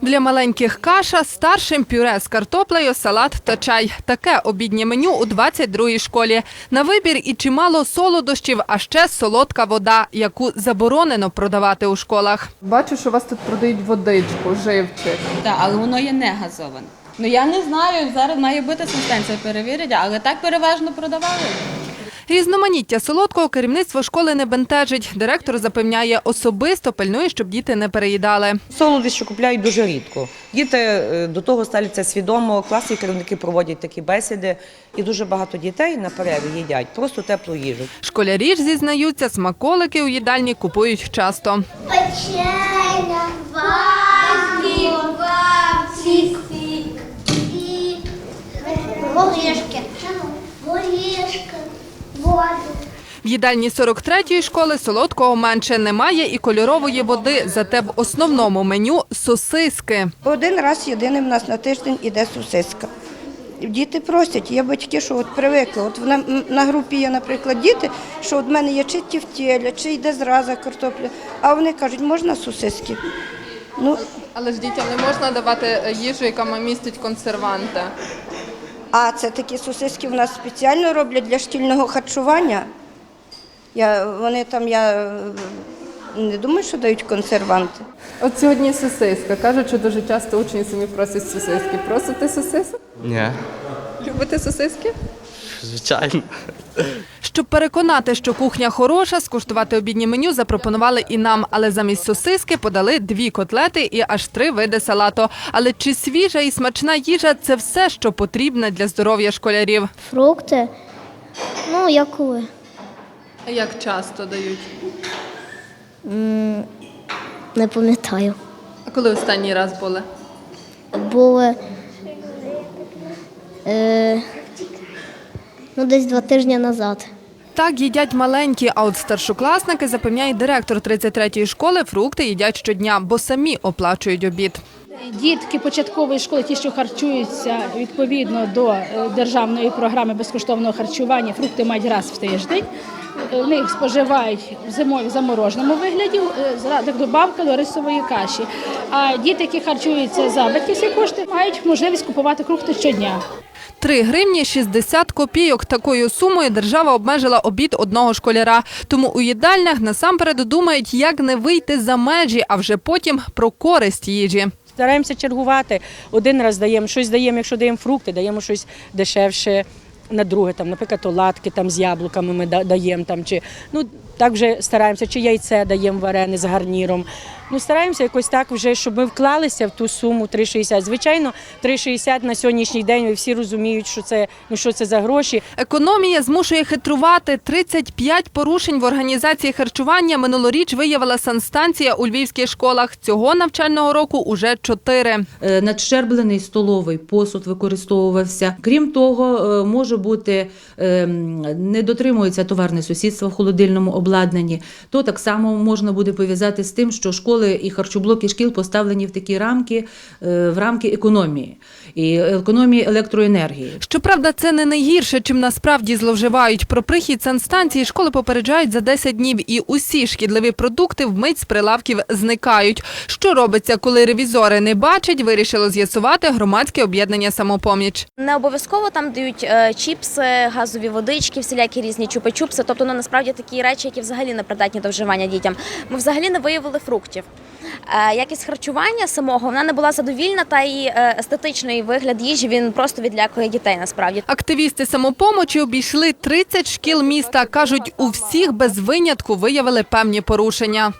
Для маленьких каша, старшим пюре з картоплею, салат та чай. Таке обіднє меню у 22-й школі. На вибір і чимало солодощів, а ще солодка вода, яку заборонено продавати у школах. Бачу, що у вас тут продають водичку, живчик. Так, але воно є не газоване. Ну я не знаю, зараз має бути субстанція перевірять, але так переважно продавали. Різноманіття солодкого керівництво школи не бентежить. Директор запевняє, особисто пильнує, щоб діти не переїдали. Солодощі купляють дуже рідко. Діти е, до того ставляться свідомо, класні керівники проводять такі бесіди, і дуже багато дітей на перерві їдять просто теплу їжу. Школярі ж зізнаються, смаколики у їдальні купують часто. Печеня, їдальні 43-ї школи солодкого менше немає і кольорової води, зате в основному меню сосиски. Один раз єдиний в нас на тиждень іде сосиска. Діти просять, є батьки, що от привикли. От на, на групі є, наприклад, діти, що от в мене є чи тівтєля, чи йде зраза картопля, а вони кажуть, можна сосиски. Ну, Але ж дітям не можна давати їжу, яка містить консерванти. а це такі сосиски в нас спеціально роблять для шкільного харчування. Я, вони там, я е, не думаю, що дають консерванти. От сьогодні сосиска. Кажуть, що дуже часто учні самі просять сосиски. Просите сосисок? Ні, Любите сосиски? звичайно. Щоб переконати, що кухня хороша, скуштувати обіднє меню запропонували і нам, але замість сосиски подали дві котлети і аж три види салату. Але чи свіжа і смачна їжа це все, що потрібне для здоров'я школярів? Фрукти, ну, як коли. А як часто дають? Не пам'ятаю. А коли останній раз були? Були е, ну, десь два тижні назад. Так їдять маленькі, а от старшокласники, запевняє директор 33-ї школи, фрукти їдять щодня, бо самі оплачують обід. Дітки початкової школи, ті, що харчуються відповідно до е, державної програми безкоштовного харчування, фрукти мають раз в тиждень. Е, Вони їх споживають в зимові замороженому вигляді е, як добавка до рисової каші. А діти, які харчуються за батьківські кошти, мають можливість купувати фрукти щодня. 3 гривні 60 копійок. Такою сумою держава обмежила обід одного школяра. Тому у їдальнях насамперед думають, як не вийти за межі, а вже потім про користь їжі. Стараємося чергувати. Один раз даємо щось даємо, якщо даємо фрукти, даємо щось дешевше на друге, там, наприклад, оладки там, з яблуками ми даємо. Там, чи, ну, так вже стараємося, чи яйце даємо варене з гарніром. Ну, стараємося якось так вже, щоб ми вклалися в ту суму 3,60. Звичайно, 3,60 на сьогоднішній день ви всі розуміють, що це, ну, що це за гроші. Економія змушує хитрувати. 35 порушень в організації харчування минулоріч виявила санстанція у львівських школах. Цього навчального року уже 4. Е, надщерблений столовий посуд використовувався. Крім того, е, може бути е, не дотримується товарне сусідство в холодильному обладнанні. То так само можна буде пов'язати з тим, що школи і харчоблоки шкіл поставлені в такі рамки, е, в рамки економії і економії електроенергії. Щоправда, це не найгірше, чим насправді зловживають. Про прихід санстанції школи попереджають за 10 днів, і усі шкідливі продукти вмить з прилавків зникають. Що робиться, коли ревізори не бачать, вирішило з'ясувати громадське об'єднання самопоміч. Не обов'язково там дають е, чіпси, газові водички, всілякі різні чупи-чупси. Тобто, ну насправді такі речі, які взагалі не придатні до вживання дітям. Ми взагалі не виявили фруктів. Е, якість харчування самого вона не була задовільна, та і е, естетичний вигляд їжі він просто відлякує дітей. Насправді Активісти самопомочі обійшли 30 шкіл міста. кажуть, у всіх без винятку виявили певні порушення.